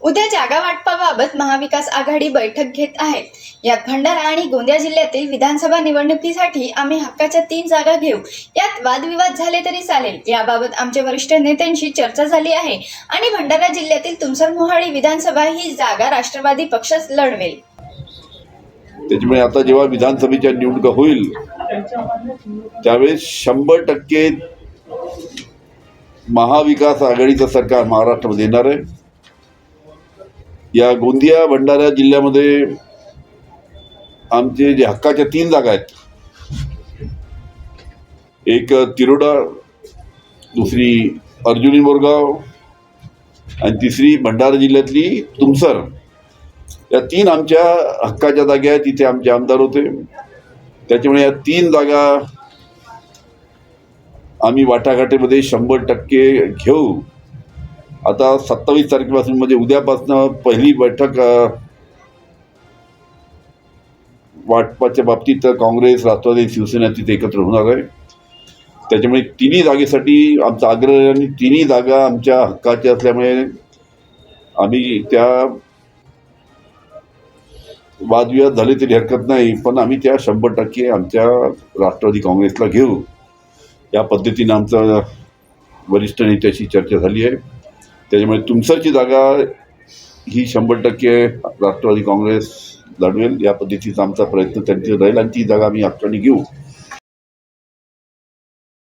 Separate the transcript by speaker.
Speaker 1: उद्या जागा वाटपाबाबत महाविकास आघाडी बैठक घेत आहे. यात भंडारा आणि गोंदिया जिल्ह्यातील विधानसभा निवडणुकीसाठी आम्ही हक्काच्या तीन जागा घेऊ. यात वादविवाद झाले तरी चालेल. याबाबत आमच्या वरिष्ठ नेत्यांशी चर्चा झाली आहे. आणि भंडारा जिल्ह्यातील तुमसर मोहाळी विधानसभा ही जागा राष्ट्रवादी पक्षच लढवेल.
Speaker 2: त्याच्यामुळे आता जेव्हा विधानसभेच्या निवडणुका होईल त्यावेळेस शंभर टक्के महाविकास आघाडीचं सरकार महाराष्ट्रामध्ये येणार आहे. या गोंदिया भंडारा जिल्ह्यामध्ये आमचे जे हक्काच्या तीन जागा आहेत. एक तिरोडा दुसरी अर्जुनी मोरगाव आणि तिसरी भंडारा जिल्ह्यातली तुमसर. या तीन आमच्या हक्काच्या जागा आहेत तिथे आमचे आमदार होते. त्याच्यामुळे या तीन जागा आम्ही वाटाघाटीमध्ये शंभर टक्के घेऊ. आता सत्तावीस तारखेपासून म्हणजे उद्यापासून पहिली बैठक वाटपाच्या बाबतीत काँग्रेस राष्ट्रवादी शिवसेना तिथे एकत्र होणार आहे. त्याच्यामुळे तिन्ही जागेसाठी आमचा आग्रह आणि तिन्ही जागा आमच्या हक्काच्या असल्यामुळे आम्ही त्या वादविवाद झाले तरी हरकत नाही पण आम्ही त्या शंभर टक्के आमच्या राष्ट्रवादी काँग्रेसला घेऊ. या पद्धतीनं आमचं वरिष्ठ नेत्याशी चर्चा झाली आहे. त्याच्यामुळे तुमसरची जागा ही शंभर टक्के राष्ट्रवादी काँग्रेस लढवेल या पद्धतीचा आमचा प्रयत्न त्यांची राहील आणि ती जागा आम्ही आपल्याने घेऊ.